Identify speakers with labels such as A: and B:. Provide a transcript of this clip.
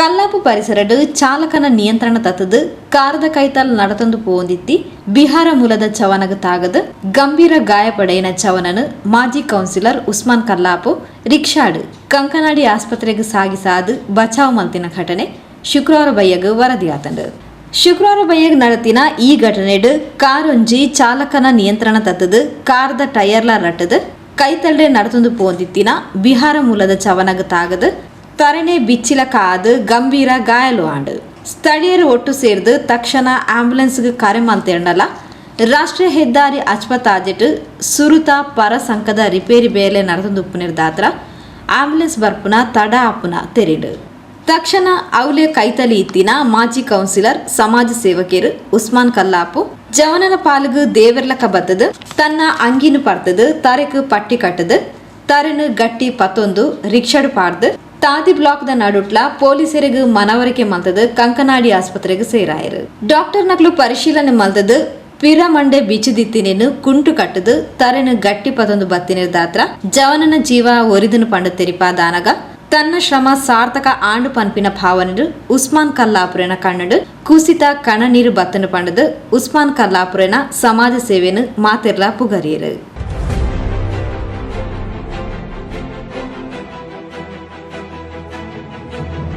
A: ಕಲ್ಲಾಪು ಪರಿಸರಡು ಚಾಲಕನ ನಿಯಂತ್ರಣ ತತ್ತದು ಕಾರದ ಕೈತಲ್ ನಡತೊಂದು ಪೋಂದಿತ್ತಿ ಬಿಹಾರ ಮೂಲದ ಚವನಗ ತಾಗದ ಗಂಭೀರ ಗಾಯಪಡೆಯಿನ ಚವನನು ಮಾಜಿ ಕೌನ್ಸಿಲರ್ ಉಸ್ಮಾನ್ ಕಲ್ಲಾಪು ರಿಕ್ಷಾಡ್ ಕಂಕನಾಡಿ ಆಸ್ಪತ್ರೆಗೆ ಸಾಗಿಸಾದ ಬಚಾವ್ ಮಂತಿನ ಘಟನೆ ಶುಕ್ರವಾರ ಬಯ್ಯಗ ವರದಿಯಾತಂಡು. ಶುಕ್ರವಾರ ಬಯ್ಯಗ್ ನಡತಿನ ಈ ಘಟನೆಡು ಕಾರೊಂಜಿ ಚಾಲಕನ ನಿಯಂತ್ರಣ ತತ್ತದು ಕಾರದ ಟೈರ್ಲ ರಟ್ಟದು ಕೈತಲ್ಡೆ ನಡತೊಂದು ಪೋಂದಿತ್ತಿನ ಬಿಹಾರ ಮೂಲದ ಚವನಗ ತಾಗದು ತರಣೆ ಬಿಚ್ಚಿಲ ಕಾದು ಗಂಭೀರ ಗಾಯಲು ಆಂಡು. ಸ್ಥಳೀಯರು ಒಟ್ಟು ಸೇರಿದು ತಕ್ಷಣ ಆಂಬುಲೆನ್ಸ್ಗೆ ಕರೆ ಮಲ್ತೇಂಡಲ ರಾಷ್ಟ್ರೀಯ ಹೆದ್ದಾರಿ ಆಸ್ಪತಾಜೆಟ್ ಸುರುತ ಪರ ಸಂಕದ ರಿಪೇರಿ ಬೇಲೆ ನಡೆದು ಉಪ್ಪುನಿರ್ದಾತ್ರ ಆಂಬುಲೆನ್ಸ್ ಬರ್ಪುನ ತಡ ಅಪ್ಪುನ ತೆರೆಡು. ತಕ್ಷಣ ಅವಲೆ ಕೈತಲಿ ಇತ್ತಿನ ಮಾಜಿ ಕೌನ್ಸಿಲರ್, ಸಮಾಜ ಸೇವಕಿಯರು ಉಸ್ಮಾನ್ ಕಲ್ಲಾಪು. ಜವನನ ಪಾಲುಗು ದೇವರ್ಲಕ ಬತ್ತದು ತನ್ನ ಅಂಗಿನ ಪರ್ತದು ತರೆಕು ಪಟ್ಟಿ ಕಟ್ಟದು, ತರನು ಗಟ್ಟಿ ಪತ್ತೊಂದು ರಿಕ್ಷಡ್ ಪಾಡ್ದು. ತಾದಿ ಬ್ಲಾಕ್ದ ನಡುಟ್ಲ ಪೊಲೀಸರಿಗೂ ಮನವರಿಕೆ ಮಲ್ತದು ಕಂಕನಾಡಿ ಆಸ್ಪತ್ರೆಗೆ ಸೇರಾಯರು. ಡಾಕ್ಟರ್ ನಕ್ಲು ಪರಿಶೀಲನೆ ಮಲ್ತದು ಪಿರಮಂಡೆ ಬಿಚ್ಚುದಿತ್ತಿನೇನು ಕುಂಟು ಕಟ್ಟದು ತರೆನು ಗಟ್ಟಿ ಪತೊಂದು ಬತ್ತಿನಿರ್ದಾತ್ರ ಜವನನ ಜೀವ ಒರಿದನು ಪಂಡು ತೆರಿಪಾದಾನಗ ತನ್ನ ಶ್ರಮ ಸಾರ್ಥಕ ಆಂಡು ಪನ್ಪಿನ ಭಾವನೆಡು ಉಸ್ಮಾನ್ ಕಲ್ಲಾಪುರನ ಕಣ್ಣಡು ಕುಸಿತ ಕಣ ನೀರು ಬತ್ತನು ಪಂಡದು ಉಸ್ಮಾನ್ ಕಲ್ಲಾಪುರನ ಸಮಾಜ ಸೇವೆನು ಮಾತಿರ್ಲ ಪುಗರಿಯರು. thank you